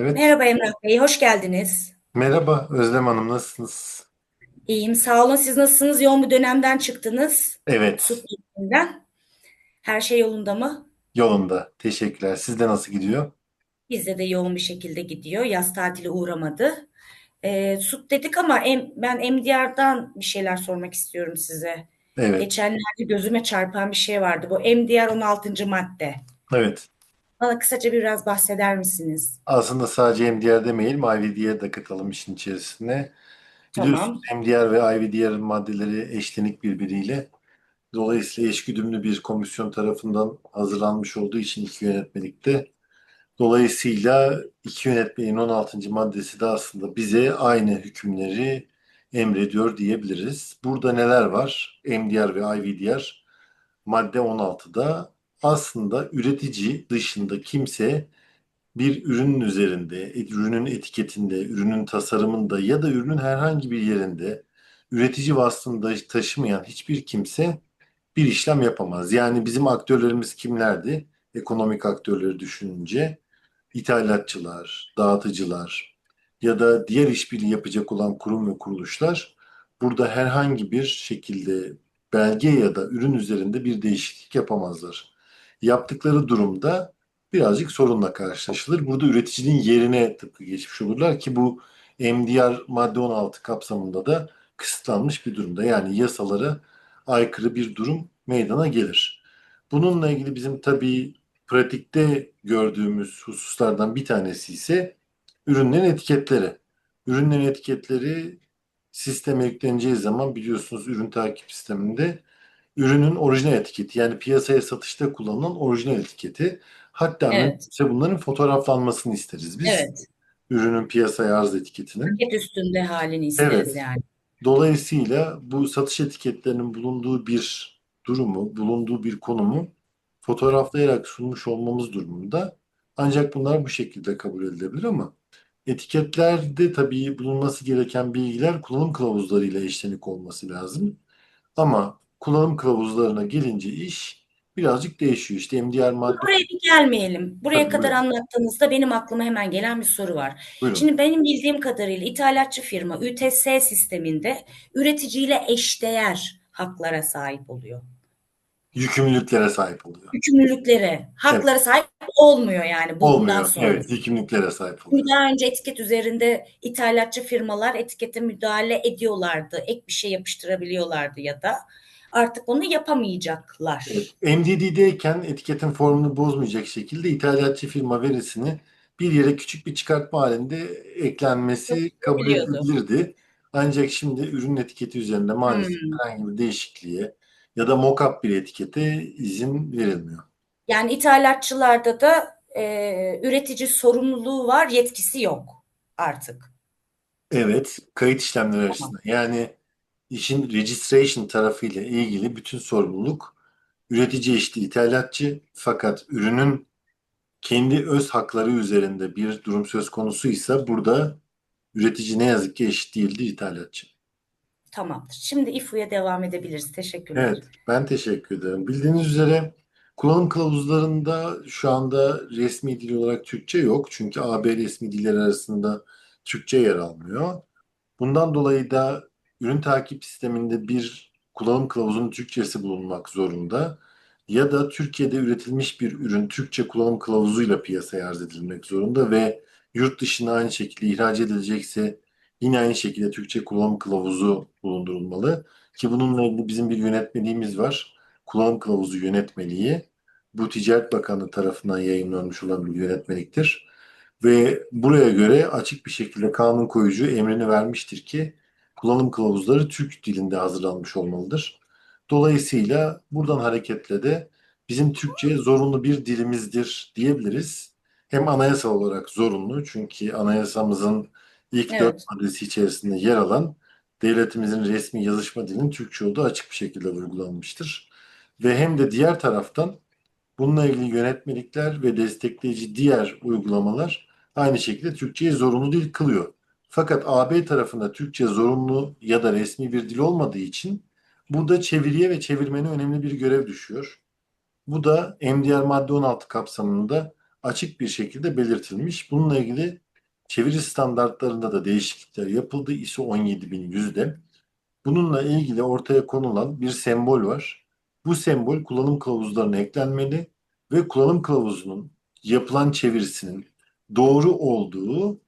Evet. Merhaba Emrah Bey, hoş geldiniz. Merhaba Özlem Hanım, nasılsınız? İyiyim, sağ olun. Siz nasılsınız? Yoğun bir dönemden çıktınız. Evet, eğitiminden. Her şey yolunda mı? yolunda. Teşekkürler. Sizde nasıl gidiyor? Bizde de yoğun bir şekilde gidiyor. Yaz tatili uğramadı. Ee, süt dedik ama em- ben MDR'dan bir şeyler sormak istiyorum size. Evet, Geçenlerde gözüme çarpan bir şey vardı. Bu MDR 16. madde. evet. Bana kısaca biraz bahseder misiniz? Aslında sadece MDR demeyelim, IVDR de katalım işin içerisine. Biliyorsunuz Tamam. MDR ve IVDR maddeleri eşlenik birbiriyle. Dolayısıyla eşgüdümlü bir komisyon tarafından hazırlanmış olduğu için iki yönetmelikte. Dolayısıyla iki yönetmeliğin 16. maddesi de aslında bize aynı hükümleri emrediyor diyebiliriz. Burada neler var? MDR ve IVDR madde 16'da aslında üretici dışında kimse bir ürünün üzerinde, ürünün etiketinde, ürünün tasarımında ya da ürünün herhangi bir yerinde üretici vasfını taşımayan hiçbir kimse bir işlem yapamaz. Yani bizim aktörlerimiz kimlerdi? Ekonomik aktörleri düşününce ithalatçılar, dağıtıcılar ya da diğer işbirliği yapacak olan kurum ve kuruluşlar burada herhangi bir şekilde belge ya da ürün üzerinde bir değişiklik yapamazlar. Yaptıkları durumda birazcık sorunla karşılaşılır. Burada üreticinin yerine tıpkı geçmiş olurlar ki bu MDR madde 16 kapsamında da kısıtlanmış bir durumda. Yani yasalara aykırı bir durum meydana gelir. Bununla ilgili bizim tabii pratikte gördüğümüz hususlardan bir tanesi ise ürünlerin etiketleri. Ürünlerin etiketleri sisteme yükleneceği zaman biliyorsunuz ürün takip sisteminde ürünün orijinal etiketi yani piyasaya satışta kullanılan orijinal etiketi hatta Evet. bunların fotoğraflanmasını isteriz biz. Evet. Ürünün piyasaya arz etiketinin. Paket üstünde halini isteriz Evet. yani. Dolayısıyla bu satış etiketlerinin bulunduğu bir durumu, bulunduğu bir konumu fotoğraflayarak sunmuş olmamız durumunda ancak bunlar bu şekilde kabul edilebilir ama etiketlerde tabii bulunması gereken bilgiler kullanım kılavuzlarıyla eşlenik olması lazım. Ama kullanım kılavuzlarına gelince iş birazcık değişiyor. İşte MDR madde Buraya bir gelmeyelim. Buraya Tabii, kadar buyurun. anlattığınızda benim aklıma hemen gelen bir soru var. buyurun. Şimdi benim bildiğim kadarıyla ithalatçı firma ÜTS sisteminde üreticiyle eşdeğer haklara sahip oluyor. Yükümlülüklere sahip oluyor. Yükümlülüklere, haklara sahip olmuyor yani bundan Olmuyor. sonra. Evet, yükümlülüklere sahip oluyor. daha önce etiket üzerinde ithalatçı firmalar etikete müdahale ediyorlardı. Ek bir şey yapıştırabiliyorlardı ya da artık onu yapamayacaklar. MDD'deyken etiketin formunu bozmayacak şekilde ithalatçı firma verisini bir yere küçük bir çıkartma halinde eklenmesi kabul Biliyordu. edilebilirdi. Ancak şimdi ürün etiketi üzerinde maalesef Hmm. herhangi bir değişikliğe ya da mock-up bir etikete izin verilmiyor. Yani ithalatçılarda da e, üretici sorumluluğu var, yetkisi yok artık. Evet, kayıt işlemleri Tamam. açısından yani işin registration tarafıyla ilgili bütün sorumluluk üretici eşitli ithalatçı fakat ürünün kendi öz hakları üzerinde bir durum söz konusuysa burada üretici ne yazık ki eşit değildir ithalatçı. Tamamdır. Şimdi İFU'ya devam edebiliriz. Teşekkürler. Evet, ben teşekkür ederim. Bildiğiniz üzere kullanım kılavuzlarında şu anda resmi dil olarak Türkçe yok. Çünkü AB resmi diller arasında Türkçe yer almıyor. Bundan dolayı da ürün takip sisteminde bir kullanım kılavuzunun Türkçesi bulunmak zorunda. Ya da Türkiye'de üretilmiş bir ürün Türkçe kullanım kılavuzuyla piyasaya arz edilmek zorunda ve yurt dışına aynı şekilde ihraç edilecekse yine aynı şekilde Türkçe kullanım kılavuzu bulundurulmalı. Ki bununla ilgili bizim bir yönetmeliğimiz var. Kullanım kılavuzu yönetmeliği. Bu Ticaret Bakanlığı tarafından yayınlanmış olan bir yönetmeliktir. Ve buraya göre açık bir şekilde kanun koyucu emrini vermiştir ki kullanım kılavuzları Türk dilinde hazırlanmış olmalıdır. Dolayısıyla buradan hareketle de bizim Türkçe zorunlu bir dilimizdir diyebiliriz. Hem anayasal olarak zorunlu çünkü anayasamızın ilk Evet. dört maddesi içerisinde yer alan devletimizin resmi yazışma dilinin Türkçe olduğu açık bir şekilde vurgulanmıştır. Ve hem de diğer taraftan bununla ilgili yönetmelikler ve destekleyici diğer uygulamalar aynı şekilde Türkçeyi zorunlu dil kılıyor. Fakat AB tarafında Türkçe zorunlu ya da resmi bir dil olmadığı için burada çeviriye ve çevirmene önemli bir görev düşüyor. Bu da MDR madde 16 kapsamında açık bir şekilde belirtilmiş. Bununla ilgili Çeviri standartlarında da değişiklikler yapıldı ISO 17100'de. Bununla ilgili ortaya konulan bir sembol var. Bu sembol kullanım kılavuzlarına eklenmeli ve kullanım kılavuzunun yapılan çevirisinin doğru olduğu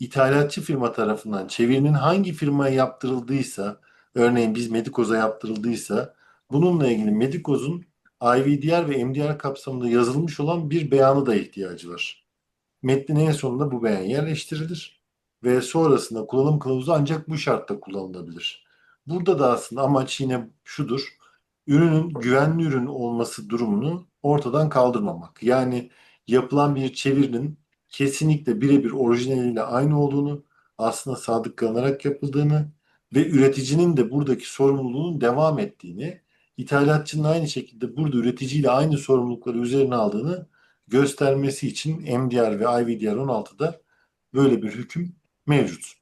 ithalatçı firma tarafından çevirinin hangi firmaya yaptırıldıysa, örneğin biz Medikoz'a yaptırıldıysa, bununla ilgili Medikoz'un IVDR ve MDR kapsamında yazılmış olan bir beyanı da ihtiyacı var. Metnin en sonunda bu beyan yerleştirilir ve sonrasında kullanım kılavuzu ancak bu şartta kullanılabilir. Burada da aslında amaç yine şudur. Ürünün güvenli ürün olması durumunu ortadan kaldırmamak. Yani yapılan bir çevirinin kesinlikle birebir orijinaliyle aynı olduğunu, aslında sadık kalınarak yapıldığını ve üreticinin de buradaki sorumluluğunun devam ettiğini, ithalatçının aynı şekilde burada üreticiyle aynı sorumlulukları üzerine aldığını göstermesi için MDR ve IVDR 16'da böyle bir hüküm mevcut.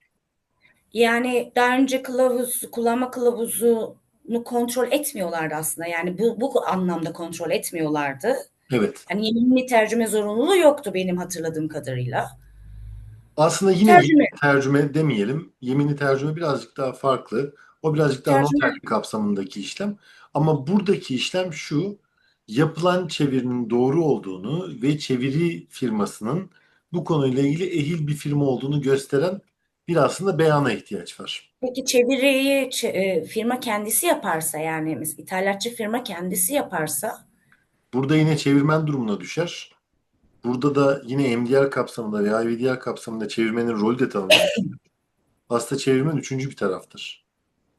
Yani daha önce kılavuz, kullanma kılavuzunu kontrol etmiyorlardı aslında. Yani bu, bu anlamda kontrol etmiyorlardı. Evet. Hani yeminli tercüme zorunluluğu yoktu benim hatırladığım kadarıyla. Aslında yine Tercüme. tercüme demeyelim. Yeminli tercüme birazcık daha farklı. O birazcık daha Tercüme. noterlik kapsamındaki işlem. Ama buradaki işlem şu. Yapılan çevirinin doğru olduğunu ve çeviri firmasının bu konuyla ilgili ehil bir firma olduğunu gösteren bir aslında beyana ihtiyaç var. Peki çeviriyi e, firma kendisi yaparsa yani ithalatçı firma kendisi yaparsa Burada yine çevirmen durumuna düşer. Burada da yine MDR kapsamında veya IVDR kapsamında çevirmenin rolü de tanımlanır. Aslında çevirmen üçüncü bir taraftır.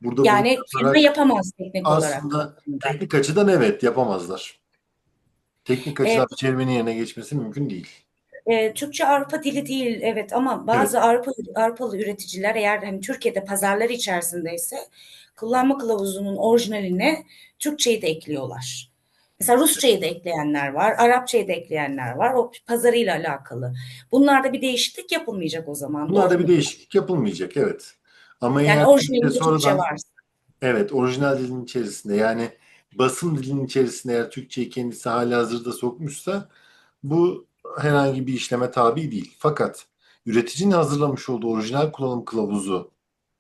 Burada yani yaparak yapamaz teknik olarak. aslında teknik açıdan evet yapamazlar. Teknik açıdan Evet. çevirmenin yerine geçmesi mümkün değil. E, Türkçe Avrupa dili değil evet ama bazı Avrupa Avrupalı üreticiler eğer hani Türkiye'de pazarlar içerisindeyse kullanma kılavuzunun orijinaline Türkçeyi de ekliyorlar. Mesela Rusçayı da ekleyenler var, Arapçayı da ekleyenler var. O pazarıyla alakalı. Bunlarda bir değişiklik yapılmayacak o zaman. Bunlarda bir değişiklik yapılmayacak evet. Ama Yani eğer orijinalinde Türkçe sonradan varsa. evet orijinal dilin içerisinde yani basım dilinin içerisinde eğer Türkçeyi kendisi halihazırda sokmuşsa bu herhangi bir işleme tabi değil. Fakat üreticinin hazırlamış olduğu orijinal kullanım kılavuzu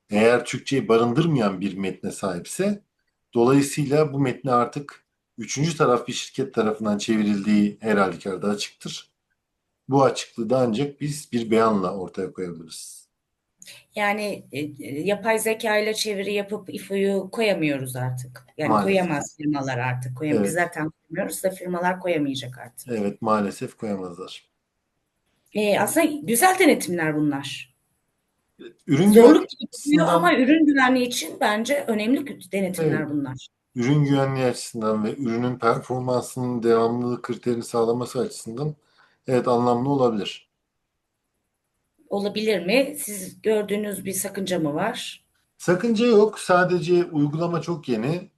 eğer Türkçeyi barındırmayan bir metne sahipse dolayısıyla bu metne artık üçüncü taraf bir şirket tarafından çevrildiği her halükarda açıktır. Bu açıklığı da ancak biz bir beyanla ortaya koyabiliriz. Yani e, e, yapay zeka ile çeviri yapıp IFO'yu koyamıyoruz artık. Yani Maalesef. koyamaz firmalar artık. Koyam Biz Evet. zaten koyamıyoruz da firmalar koyamayacak artık. Evet maalesef koyamazlar. E, aslında güzel denetimler bunlar. Ürün Zorluk gibi ama ürün güvenliği için bence önemli denetimler Evet. bunlar. Ürün güvenliği açısından ve ürünün performansının devamlılık kriterini sağlaması açısından evet anlamlı olabilir. Olabilir mi? Siz gördüğünüz bir sakınca mı var? Sakınca yok. Sadece uygulama çok yeni.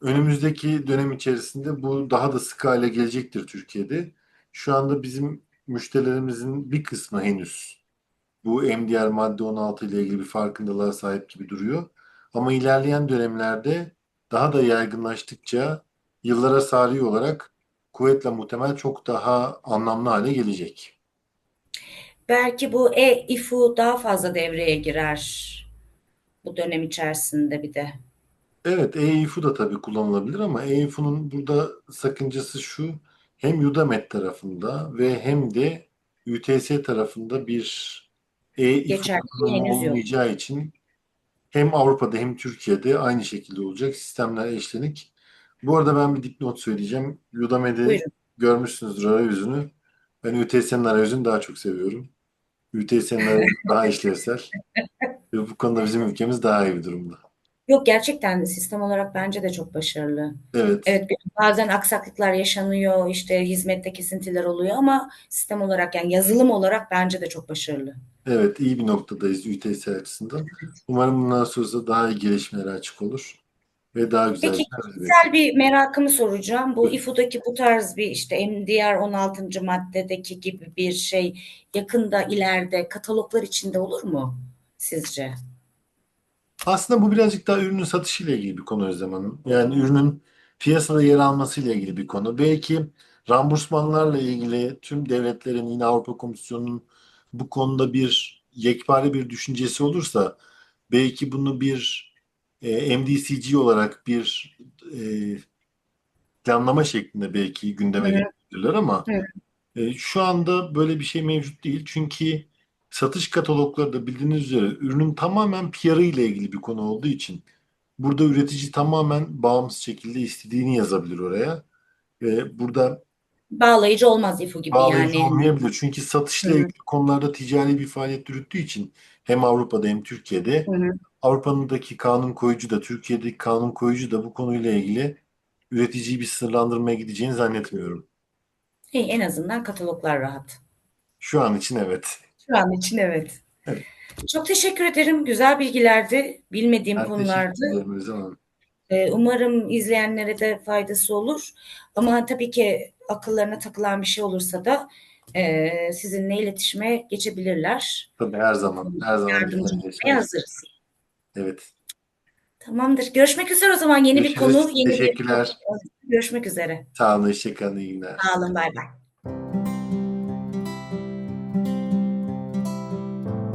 Önümüzdeki dönem içerisinde bu daha da sık hale gelecektir Türkiye'de. Şu anda bizim müşterilerimizin bir kısmı henüz bu MDR madde 16 ile ilgili bir farkındalığa sahip gibi duruyor. Ama ilerleyen dönemlerde daha da yaygınlaştıkça yıllara sari olarak kuvvetle muhtemel çok daha anlamlı hale gelecek. Belki bu e-IFU daha fazla devreye girer bu dönem içerisinde bir de. Evet, EIFU da tabii kullanılabilir ama EIFU'nun burada sakıncası şu, hem Udamet tarafında ve hem de UTS tarafında bir EIFU olmayacağı için hem Avrupa'da hem Türkiye'de aynı şekilde olacak sistemler eşlenik. Bu arada ben bir dipnot söyleyeceğim. Buyurun. görmüşsünüzdür arayüzünü. Ben UTS'nin arayüzünü daha çok seviyorum. UTS'nin arayüzü daha işlevsel ve bu konuda bizim ülkemiz daha iyi bir durumda. Yok gerçekten sistem olarak bence de çok başarılı. Evet. Evet bazen aksaklıklar yaşanıyor, işte hizmette kesintiler oluyor ama sistem olarak yani yazılım olarak bence de çok başarılı. Evet, iyi bir noktadayız UTS açısından. Umarım bundan sonra daha iyi gelişmelere açık olur ve daha güzel Peki güzel bir merakımı soracağım. Bu. İFU'daki bu tarz bir işte MDR 16. maddedeki gibi bir şey yakında ileride kataloglar içinde olur mu sizce? Aslında bu birazcık daha ürünün satışıyla ilgili bir konu Özlem Hanım. Yani ürünün piyasada yer almasıyla ilgili bir konu. Belki rambursmanlarla ilgili tüm devletlerin yine Avrupa Komisyonu'nun bu konuda bir yekpare bir düşüncesi olursa belki bunu bir e, MDCG olarak bir e, planlama şeklinde belki gündeme hı. getirirler ama Hı. e, şu anda böyle bir şey mevcut değil. Çünkü satış katalogları da bildiğiniz üzere ürünün tamamen PR'ı ile ilgili bir konu olduğu için burada üretici tamamen bağımsız şekilde istediğini yazabilir oraya. Ve burada Bağlayıcı olmaz İFO gibi bağlayıcı yani. olmayabilir. Çünkü satışla Hı hı. ilgili konularda ticari bir faaliyet yürüttüğü için hem Avrupa'da hem Türkiye'de Hı hı. Avrupa'daki kanun koyucu da Türkiye'deki kanun koyucu da bu konuyla ilgili üreticiyi bir sınırlandırmaya gideceğini zannetmiyorum. İyi, en azından kataloglar rahat. Şu an için evet. Şu an için evet. Evet. Çok teşekkür ederim. Güzel bilgilerdi. Bilmediğim Ben konulardı. teşekkür ederim Ee, Umarım izleyenlere de faydası olur. Ama tabii ki akıllarına takılan bir şey olursa da e, sizinle iletişime geçebilirler. Tabii her zaman. Her zaman Yardımcı olmaya hazırız. Evet. Tamamdır. Görüşmek üzere o zaman. Yeni bir Görüşürüz. konu, yeni bir Teşekkürler. Görüşmek üzere. Sağ olun. Hoşçakalın. İyi günler. Sağ olun. Bay bay.